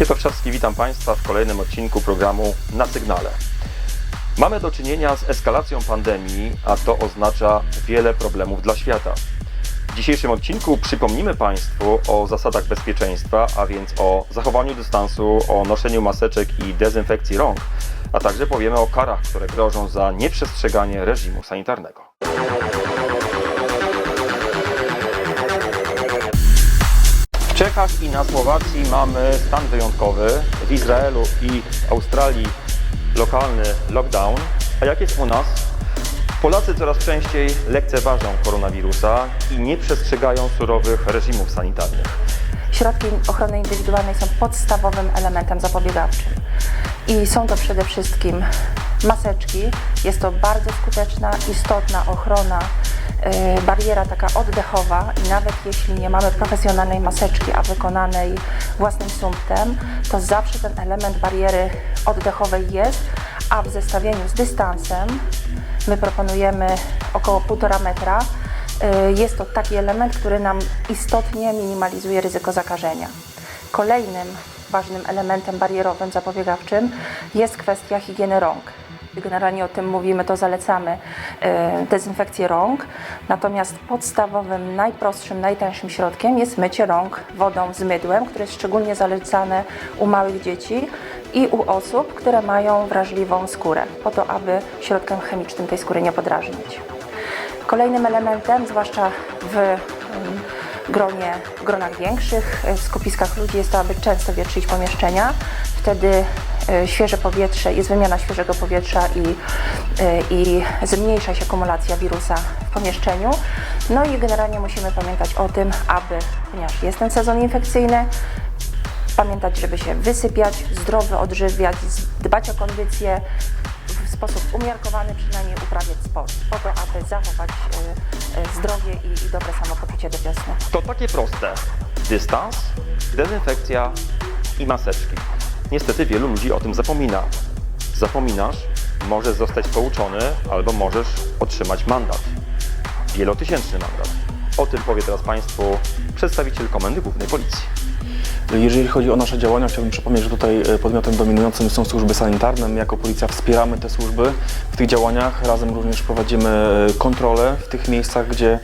Piotr Czarski, witam Państwa w kolejnym odcinku programu Na Sygnale. Mamy do czynienia z eskalacją pandemii, a to oznacza wiele problemów dla świata. W dzisiejszym odcinku przypomnimy Państwu o zasadach bezpieczeństwa, a więc o zachowaniu dystansu, o noszeniu maseczek i dezynfekcji rąk, a także powiemy o karach, które grożą za nieprzestrzeganie reżimu sanitarnego. Czechach i na Słowacji mamy stan wyjątkowy, w Izraelu i Australii lokalny lockdown. A jak jest u nas? Polacy coraz częściej lekceważą koronawirusa i nie przestrzegają surowych reżimów sanitarnych. Środki ochrony indywidualnej są podstawowym elementem zapobiegawczym. I są to przede wszystkim maseczki. Jest to bardzo skuteczna, istotna ochrona, bariera taka oddechowa i nawet jeśli nie mamy profesjonalnej maseczki, a wykonanej własnym sumptem, to zawsze ten element bariery oddechowej jest, a w zestawieniu z dystansem my proponujemy około 1,5 metra Y, Jest to taki element, który nam istotnie minimalizuje ryzyko zakażenia. Kolejnym ważnym elementem barierowym, zapobiegawczym jest kwestia higieny rąk. Generalnie o tym mówimy, to zalecamy y, dezynfekcję rąk, natomiast podstawowym, najprostszym, najtańszym środkiem jest mycie rąk wodą z mydłem, które jest szczególnie zalecane u małych dzieci i u osób, które mają wrażliwą skórę, po to, aby środkiem chemicznym tej skóry nie podrażnić. Kolejnym elementem, zwłaszcza w gronie, gronach większych, e, w skupiskach ludzi, jest to, aby często wietrzyć pomieszczenia. Wtedy e, świeże powietrze, jest wymiana świeżego powietrza i, e, i zmniejsza się kumulacja wirusa w pomieszczeniu. No i generalnie musimy pamiętać o tym, aby, ponieważ jest ten sezon infekcyjny, pamiętać, żeby się wysypiać, zdrowo odżywiać, dbać o kondycję, w sposób umiarkowany przynajmniej uprawiać sport, po to, aby zachować e, zdrowie i, i dobre samopoczucie do wiosny. To takie proste. Dystans, dezynfekcja i maseczki. Niestety wielu ludzi o tym zapomina. Zapominasz, możesz zostać pouczony albo możesz otrzymać mandat. Wielotysięczny mandat. O tym powie teraz Państwu przedstawiciel Komendy Głównej Policji. Jeżeli chodzi o nasze działania, chciałbym przypomnieć, że tutaj e, podmiotem dominującym są służby sanitarne. My jako policja wspieramy te służby w tych działaniach. Razem również prowadzimy e, kontrole w tych miejscach, gdzie,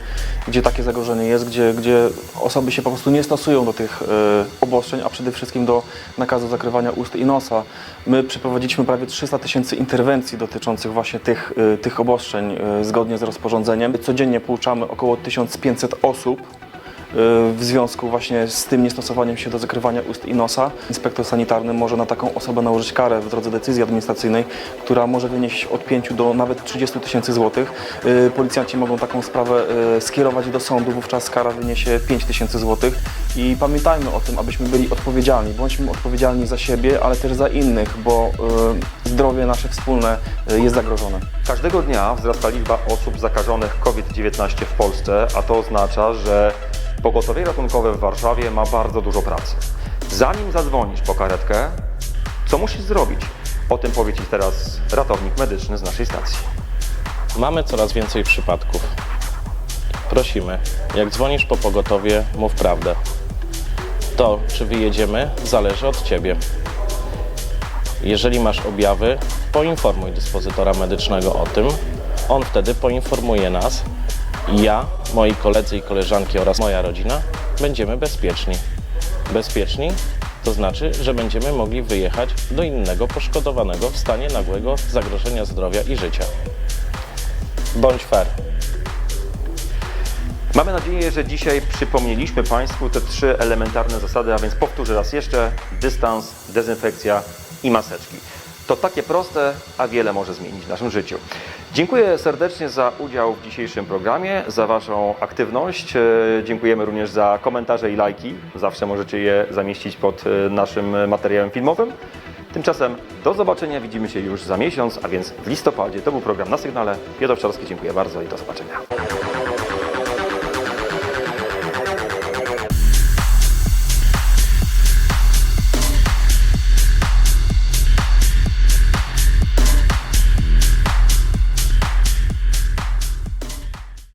gdzie takie zagrożenie jest, gdzie, gdzie osoby się po prostu nie stosują do tych e, obostrzeń, a przede wszystkim do nakazu zakrywania ust i nosa. My przeprowadziliśmy prawie 300 tysięcy interwencji dotyczących właśnie tych, tych obostrzeń zgodnie z rozporządzeniem. Codziennie pouczamy około 1500 osób w związku właśnie z tym niestosowaniem się do zakrywania ust i nosa. Inspektor sanitarny może na taką osobę nałożyć karę w drodze decyzji administracyjnej, która może wynieść od 5 do nawet 30 tysięcy złotych. Y, Policjanci mogą taką sprawę y, skierować do sądu, wówczas kara wyniesie 5 tysięcy złotych. I pamiętajmy o tym, abyśmy byli odpowiedzialni. Bądźmy odpowiedzialni za siebie, ale też za innych, bo y, zdrowie nasze wspólne y, jest zagrożone. Każdego dnia wzrasta liczba osób zakażonych COVID-19 w Polsce, a to oznacza, że pogotowie ratunkowe w Warszawie ma bardzo dużo pracy. Zanim zadzwonisz po karetkę, co musisz zrobić? O tym powie Ci teraz ratownik medyczny z naszej stacji. Mamy coraz więcej przypadków. Prosimy, jak dzwonisz po pogotowie, mów prawdę. To, czy wyjedziemy, zależy od Ciebie. Jeżeli masz objawy, poinformuj dyspozytora medycznego o tym. On wtedy poinformuje nas ja, moi koledzy i koleżanki oraz moja rodzina będziemy bezpieczni. Bezpieczni to znaczy, że będziemy mogli wyjechać do innego poszkodowanego w stanie nagłego zagrożenia zdrowia i życia. Bądź fair. Mamy nadzieję, że dzisiaj przypomnieliśmy Państwu te trzy elementarne zasady, a więc powtórzę raz jeszcze: dystans, dezynfekcja i maseczki. To takie proste, a wiele może zmienić w naszym życiu. Dziękuję serdecznie za udział w dzisiejszym programie, za Waszą aktywność. E, Dziękujemy również za komentarze i lajki. Zawsze możecie je zamieścić pod e, naszym materiałem filmowym. Tymczasem do zobaczenia, widzimy się już za miesiąc, a więc w listopadzie. To był program na sygnale. Piotr Czarski, dziękuję bardzo i do zobaczenia.